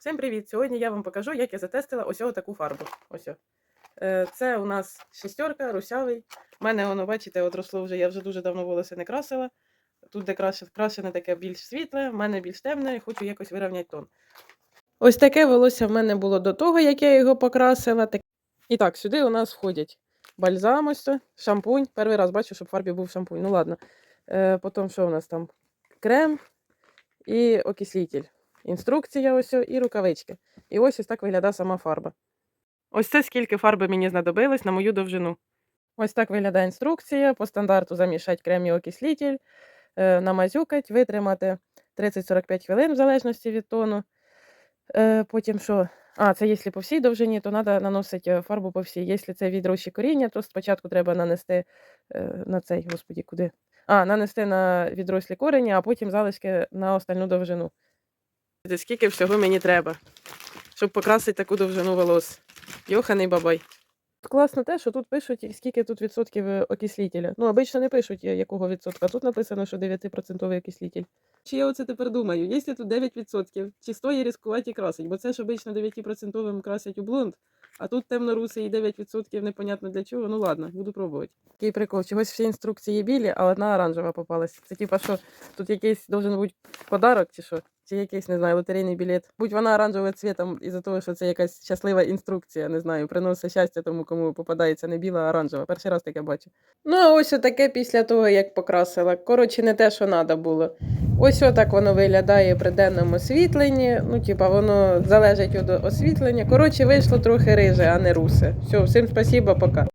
Всім привіт! Сьогодні я вам покажу, як я затестила ось таку фарбу. Ось. Е, Це у нас шістерка, русявий. У мене воно, бачите, от росло вже, я вже дуже давно волосся не красила. Тут, де краще, крашене таке більш світле, в мене більш темне, хочу якось вирівняти тон. Ось таке волосся в мене було до того, як я його покрасила. І так, сюди у нас входять бальзам, ось шампунь. Перший раз бачу, щоб в фарбі був шампунь. Ну ладно. Е, Потім що у нас там? Крем і окислитель. Інструкція ось і рукавички. І ось ось так виглядає сама фарба. Ось це скільки фарби мені знадобилось на мою довжину. Ось так виглядає інструкція. По стандарту замішати крем і окислитель, е, намазюкать, витримати 30-45 хвилин в залежності від тону. Е, Потім що? А, це якщо по всій довжині, то треба наносити е, фарбу по всій. Якщо це від рощі коріння, то спочатку треба нанести на цей, господі, куди? А, нанести на відрослі корені, а потім залишки на остальну довжину. Це Скільки всього мені треба, щоб покрасити таку довжину волос. Йоханий бабай. Класно те, що тут пишуть, скільки тут відсотків е, окислителя. Ну, обично не пишуть, е, якого відсотка. Тут написано, що 9% окислитель. Чи я оце тепер думаю, якщо тут 9%, чи стоїть ризикувати і красить? Бо це ж обично 9% красять у блонд, а тут темно-русий і 9% непонятно для чого. Ну ладно, буду пробувати. Такий прикол, чогось всі інструкції білі, а одна оранжева попалась. Це типа, що тут якийсь должен бути подарок, чи що? Чи якийсь, не знаю, лотерейний білет. Будь вона оранжевим цвітом із-за того, що це якась щаслива інструкція, не знаю, приносить щастя тому, кому попадається не біла, а оранжева. Перший раз таке бачу. Ну, а ось таке після того, як покрасила. Коротше, не те, що треба було. Ось отак воно виглядає при денному освітленні. Ну, типа, воно залежить від освітлення. Коротше, вийшло трохи риже, а не русе. Все, всім спасибо, пока.